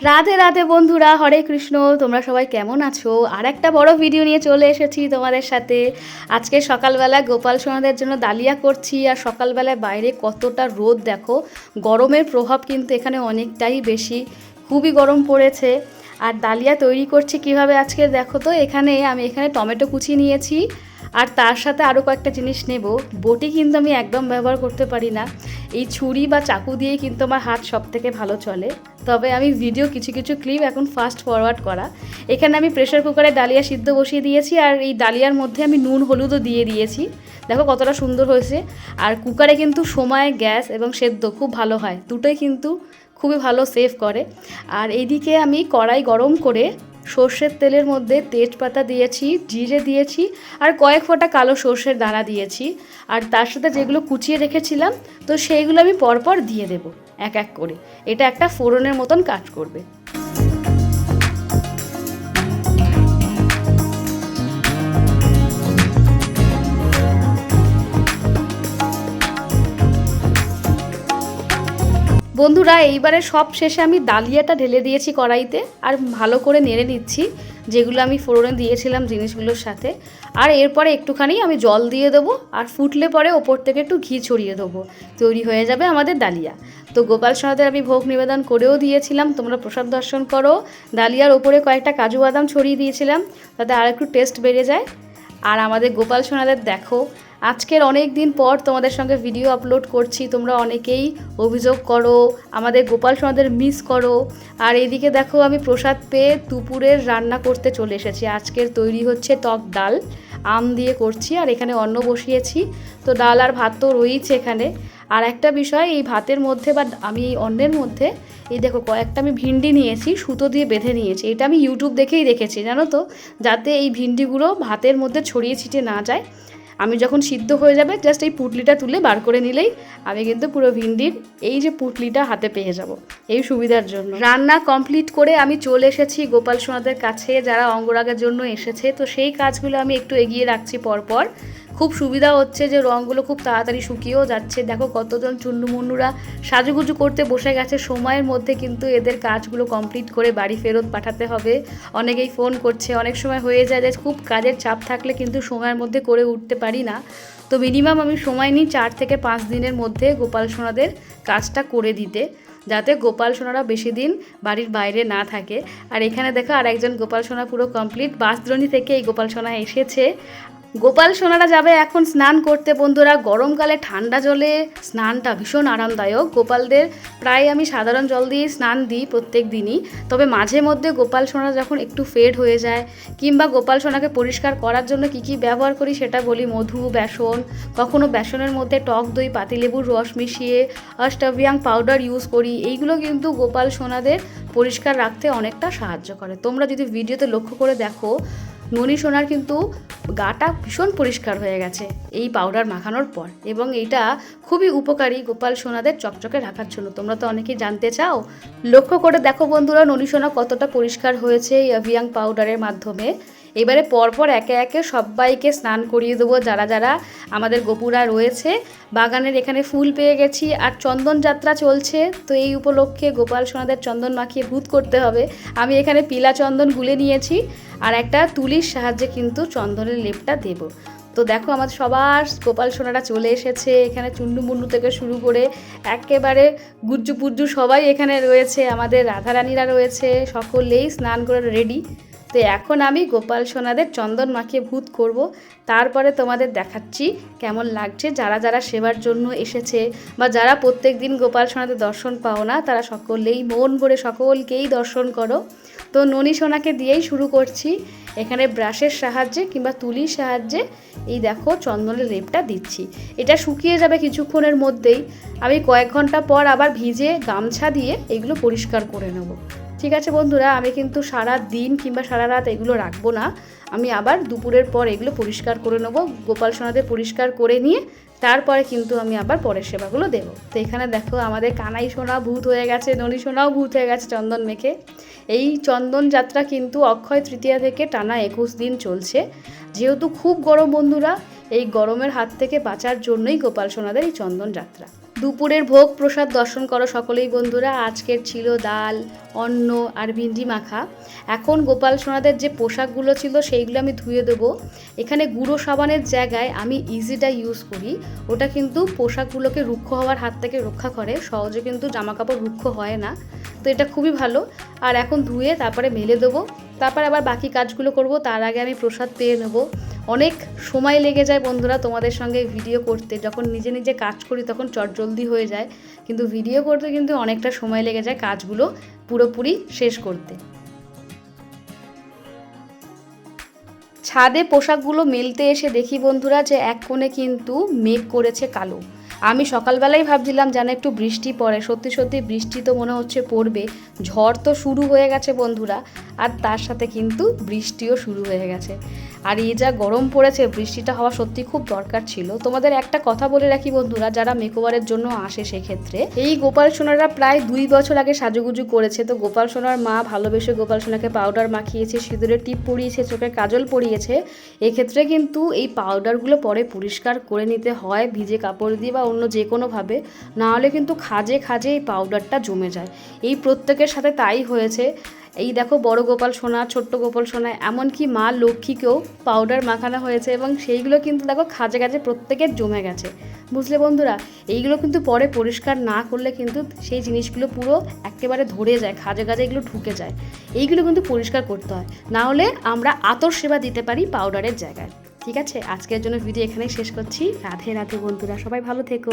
রাধে রাধে বন্ধুরা, হরে কৃষ্ণ, তোমরা সবাই কেমন আছো? আর একটা বড় ভিডিও নিয়ে চলে এসেছি তোমাদের সাথে। আজকে সকালবেলা গোপাল সোনাদের জন্য ডালিয়া করছি, আর সকালবেলায় বাইরে কতটা রোদ দেখো, গরমের প্রভাব কিন্তু এখানে অনেকটাই বেশি। খুবই গরম পড়েছে। আর ডালিয়া তৈরি করছি কীভাবে আজকে দেখো তো, এখানে আমি এখানে টমেটো কুচি নিয়েছি, আর তার সাথে আরও কয়েকটা জিনিস নেব। বটি কিন্তু আমি একদম ব্যবহার করতে পারি না। এই ছুরি বা চাকু দিয়ে কিন্তু আমার হাত সব থেকে ভালো চলে। তবে আমি ভিডিও কিছু কিছু ক্লিপ এখন ফাস্ট ফরওয়ার্ড করা। এখানে আমি প্রেশার কুকারে ডালিয়া সিদ্ধ বসিয়ে দিয়েছি আর এই ডালিয়ার মধ্যে আমি নুন, হলুদও দিয়ে দিয়েছি। দেখো কতটা সুন্দর হয়েছে। আর কুকারে কিন্তু সময়, গ্যাস এবং সেদ্ধ খুব ভালো হয়। দুটোই কিন্তু খুবই ভালো সেভ করে। আর এইদিকে আমি কড়াই গরম করে সর্ষের তেলের মধ্যে তেজপাতা দিয়েছি, জিরে দিয়েছি আর কয়েক ফোঁটা কালো সর্ষের দানা দিয়েছি। আর তার সাথে যেগুলো কুচিয়ে রেখেছিলাম, তো সেইগুলো আমি পরপর দিয়ে দেব। এক এক করে। এটা একটা ফোড়নের মতন কাজ করবে। বন্ধুরা, এইবারে সব শেষে আমি ডালিয়াটা ঢেলে দিয়েছি কড়াইতে, আর ভালো করে নেড়ে নিচ্ছি। যেগুলো আমি ফোড়নে দিয়েছিলাম জিনিসগুলোর সাথে। আর এরপরে একটুখানি আমি জল দিয়ে দেবো, আর ফুটলে পরে ওপর থেকে একটু ঘি ছড়িয়ে দেবো। তৈরি হয়ে যাবে আমাদের ডালিয়া। তো গোপাল সোনাদের আমি ভোগ নিবেদন করেও দিয়েছিলাম, তোমরা প্রসাদ দর্শন করো। ডালিয়ার ওপরে কয়েকটা কাজু বাদাম ছড়িয়ে দিয়েছিলাম, তাতে আর একটু টেস্ট বেড়ে যায়। আর আমাদের গোপাল সোনাদের দেখো আজকের অনেক দিন পর তোমাদের সঙ্গে ভিডিও আপলোড করছি, তোমরা অনেকেই অভিযোগ করো, আমাদের গোপাল সোনাদের মিস করো। আর এদিকে দেখো, আমি প্রসাদ পেয়ে দুপুরের রান্না করতে চলে এসেছি। আজকের তৈরি হচ্ছে টক ডাল, আম দিয়ে করছি আর এখানে অন্ন বসিয়েছি। তো ডাল আর ভাত তো রয়েইছে এখানে। আর একটা বিষয়, এই ভাতের মধ্যে বা আমি এই অন্নের মধ্যে, এই দেখো কয়েকটা আমি ভিন্ডি নিয়েছি, সুতো দিয়ে বেঁধে নিয়েছি। এটা আমি ইউটিউব দেখেই দেখেছি, জানো তো? যাতে এই ভিন্ডিগুলো ভাতের মধ্যে ছড়িয়ে ছিটিয়ে না যায়। আমি যখন সিদ্ধ হয়ে যাবে জাস্ট এই পুটলিটা তুলে বার করে নিলেই আমি কিন্তু পুরো ভিন্ডির এই যে পুটলিটা হাতে পেয়ে যাব, এই সুবিধার জন্য। রান্না কমপ্লিট করে আমি চলে এসেছি গোপাল সোনাদের কাছে, যারা অঙ্গরাগের জন্য এসেছে। তো সেই কাজগুলো আমি একটু এগিয়ে রাখছি পরপর। খুব সুবিধা হচ্ছে যে রঙগুলো খুব তাড়াতাড়ি শুকিয়েও যাচ্ছে। দেখো কতজন চুন্ডুমুন্ডুরা সাজুগুজু করতে বসে গেছে। সময়ের মধ্যে কিন্তু এদের কাজগুলো কমপ্লিট করে বাড়ি ফেরত পাঠাতে হবে। অনেকেই ফোন করছে, অনেক সময় হয়ে যায় যে খুব কাজের চাপ থাকলে কিন্তু সময়ের মধ্যে করে উঠতে পারি না। তো মিনিমাম আমি সময় নিই চার থেকে পাঁচ দিনের মধ্যে গোপাল সোনাদের কাজটা করে দিতে, যাতে গোপাল সোনারা বেশি দিন বাড়ির বাইরে না থাকে। আর এখানে দেখো আর একজন গোপাল সোনা পুরো কমপ্লিট বাসদ্রণী থেকে এই গোপাল সোনা এসেছে। গোপাল সোনারা যাবে এখন স্নান করতে, বন্ধুরা। গরমকালে ঠান্ডা জলে স্নানটা ভীষণ আরামদায়ক। গোপালদের প্রায় আমি সাধারণ জল দিয়ে স্নান দিই প্রত্যেক দিনই। তবে মাঝে মধ্যে গোপাল সোনা যখন একটু ফেড হয়ে যায়, কিংবা গোপাল সোনাকে পরিষ্কার করার জন্য কি কি ব্যবহার করি সেটা বলি, মধু, বেসন, কখনো বেসনের মধ্যে টক দই, পাতিলেবুর রস মিশিয়ে অস্টাভিয়াং পাউডার ইউজ করি। এইগুলো কিন্তু গোপাল সোনাদের পরিষ্কার রাখতে অনেকটা সাহায্য করে। তোমরা যদি ভিডিওতে লক্ষ্য করে দেখো ননি সোনার কিন্তু গাটা ভীষণ পরিষ্কার হয়ে গেছে, এই পাউডার মাখানোর পর। এবং এইটা খুবই উপকারী গোপাল সোনাদের চকচকে রাখার জন্য। তোমরা তো অনেকেই জানতে চাও। লক্ষ্য করে দেখো বন্ধুরা, ননি সোনা কতটা পরিষ্কার হয়েছে এই অভিয়াং পাউডারের মাধ্যমে। এবারে পরপর একে একে সবাইকে স্নান করিয়ে দেবো, যারা যারা আমাদের গোপুরা রয়েছে। বাগানের এখানে ফুল পেয়ে গেছি, আর চন্দন যাত্রা চলছে, তো এই উপলক্ষে গোপাল সোনাদের চন্দন মাখিয়ে ভূত করতে হবে। আমি এখানে পিলা চন্দন গুলে নিয়েছি, আর একটা তুলির সাহায্যে কিন্তু চন্দনের লেপটা দেব। তো দেখো আমাদের সবার গোপাল সোনারা চলে এসেছে, এখানে চুন্ডু মুন্ডু থেকে শুরু করে একেবারে গুজ্জু পুজ্জু সবাই এখানে রয়েছে। আমাদের রাধারানীরা রয়েছে, সকলেই স্নান করে রেডি তো এখন আমি গোপাল সোনাদের চন্দন মাখিয়ে ভূত করব। তারপরে তোমাদের দেখাচ্ছি কেমন লাগছে। যারা যারা সেবার জন্য এসেছে বা যারা প্রত্যেক দিন গোপাল সোনাদের দর্শন পাও না, তারা সকলেই মন ভরে সকলকেই দর্শন করো। তো ননী সোনাকে দিয়েই শুরু করছি। এখানে ব্রাশের সাহায্যে কিংবা তুলির সাহায্যে এই দেখো চন্দনের লেপটা দিচ্ছি। এটা শুকিয়ে যাবে কিছুক্ষণের মধ্যেই। আমি কয়েক ঘণ্টা পর আবার ভিজে গামছা দিয়ে এগুলো পরিষ্কার করে নেব। ঠিক আছে বন্ধুরা, আমি কিন্তু সারা দিন কিংবা সারা রাত এগুলো রাখব না। আমি আবার দুপুরের পর এগুলো পরিষ্কার করে নেব, গোপাল সোনাদের পরিষ্কার করে নিয়ে তারপরে কিন্তু আমি আবার পরের সেবাগুলো দেবো। তো এখানে দেখো আমাদের কানাই সোনা ভূত হয়ে গেছে ননী সোনাও ভূত হয়ে গেছে চন্দন মেখে। এই চন্দন যাত্রা কিন্তু অক্ষয় তৃতীয়া থেকে টানা একুশ দিন চলছে। যেহেতু খুব গরম বন্ধুরা, এই গরমের হাত থেকে বাঁচার জন্যই গোপাল সোনাদের এই চন্দন যাত্রা। দুপুরের ভোগ প্রসাদ দর্শন করো সকলেই বন্ধুরা। আজকের ছিল ডাল, অন্ন আর ভিন্ডি মাখা। এখন গোপাল সোনাদের যে পোশাকগুলো ছিল সেইগুলো আমি ধুয়ে দেবো। এখানে গুঁড়ো সাবানের জায়গায় আমি ইজিটা ইউজ করি। ওটা কিন্তু পোশাকগুলোকে রুক্ষ হওয়ার হাত থেকে রক্ষা করে। সহজে কিন্তু জামা কাপড় রুক্ষ হয় না। তো এটা খুবই ভালো। আর এখন ধুয়ে তারপরে মেলে দেবো। তারপর আবার বাকি কাজগুলো করব। তার আগে আমি প্রসাদ পেয়ে নেব। অনেক সময় লেগে যায় বন্ধুরা তোমাদের সঙ্গে ভিডিও করতে। যখন নিজে নিজে কাজ করি তখন চটজলদি হয়ে যায়। কিন্তু ভিডিও করতে কিন্তু অনেকটা সময় লেগে যায় কাজগুলো পুরোপুরি শেষ করতে। ছাদে পোশাকগুলো মেলতে এসে দেখি বন্ধুরা যে এক কোণে কিন্তু মেঘ করেছে কালো। আমি সকালবেলাই ভাবছিলাম যেন একটু বৃষ্টি পড়ে। সত্যি সত্যি বৃষ্টি তো মনে হচ্ছে পড়বে। ঝড় তো শুরু হয়ে গেছে বন্ধুরা, আর তার সাথে কিন্তু বৃষ্টিও শুরু হয়ে গেছে। আর এই যা গরম পড়েছে, বৃষ্টিটা হওয়া সত্যি খুব দরকার ছিল। তোমাদের একটা কথা বলে রাখি বন্ধুরা, যারা মেকওভারের জন্য আসে সেক্ষেত্রে, এই গোপাল সোনারা প্রায় দুই বছর আগে সাজুগুজু করেছে। তো গোপাল সোনার মা ভালোবেসে গোপাল সোনাকে পাউডার মাখিয়েছে, সিঁদুরের টিপ পরিয়েছে, চোখে কাজল পরিয়েছে। এক্ষেত্রে কিন্তু এই পাউডারগুলো পরে পরিষ্কার করে নিতে হয়, ভিজে কাপড় দিয়ে বা অন্য যে কোনোভাবে, নাহলে কিন্তু খাজে খাজে এই পাউডারটা জমে যায়। এই প্রত্যেকের সাথে তাই হয়েছে। এই দেখো বড় গোপাল সোনা, ছোট্ট গোপাল সোনা, এমনকি মা লক্ষ্মীকেও পাউডার মাখানো হয়েছে এবং সেইগুলো কিন্তু দেখো খাজে খাজে প্রত্যেকের জমে গেছে। বুঝলে বন্ধুরা? এইগুলো কিন্তু পরে পরিষ্কার না করলে কিন্তু সেই জিনিসগুলো পুরো একেবারে ধরে যায়, খাজে খাজে এগুলো ঢুকে যায়। এইগুলো কিন্তু পরিষ্কার করতে হয়। না হলে আমরা আতর সেবা দিতে পারি পাউডারের জায়গায়। ঠিক আছে? আজকের জন্য ভিডিও এখানেই শেষ করছি। রাধে রাধে বন্ধুরা সবাই ভালো থেকো।